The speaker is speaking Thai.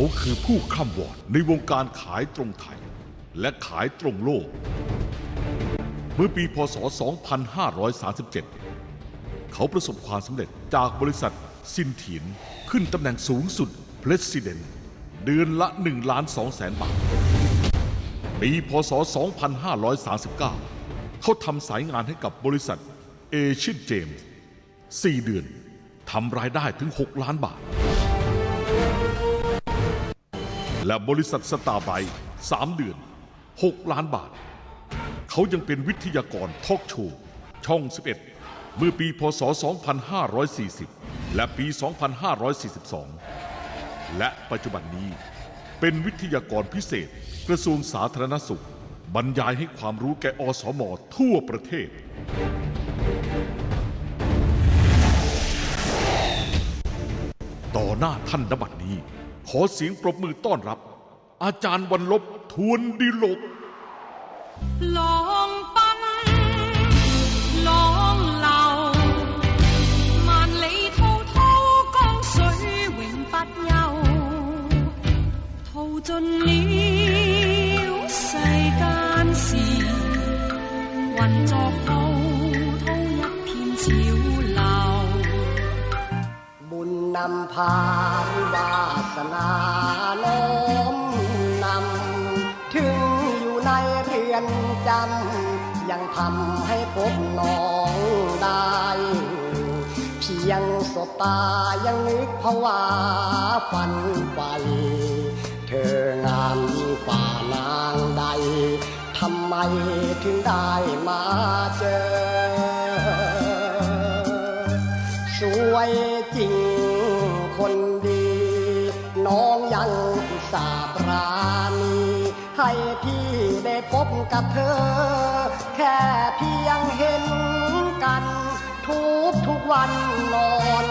เขาคือผู้ข้ามวอดในวงการขายตรงไทย และขายตรงโลก เมื่อปีพศ 2537 เขาประสบความสำเร็จจากบริษัทซินถียนขึ้นตำแหน่งสูงสุด President เดือนละ1ล้าน2แสนบาท ปีพศ 2539 เขาทำสายงานให้กับบริษัทเอชียนเจมส์4เดือนทำรายได้ถึง 6 ล้านบาท และบริษัทสตาร์ไบ3เดือน 6 ล้านบาท เขายังเป็นวิทยากรทอกโชว์ช่อง 11 เมื่อปีพศ 2540 และปี 2542 และปัจจุบันนี้เป็นวิทยากรพิเศษ กระทรวงสาธารณสุข บรรยายให้ความรู้แก่อสมทั่วประเทศ ต่อหน้าท่านนบัดนี้ ขอเสียงปรบมือต้อนรับ อาจารย์วันลบทวนดีโลก 浪奔，浪流，万里滔滔江水永不休，淘尽了世间事，混作滔滔一片潮 นำพานวาสนาโน้มนำ ถึงอยู่ในเรือนจำ ยังทำให้พบน้องได้ เพียงสบตายังนึกภาวาฝันไปเธองามยิ่งกว่านางใด ทำไมถึงได้มา ให้พี่ได้พบกับเธอ แค่เพียงเห็นกัน ทุกทุกวันนอน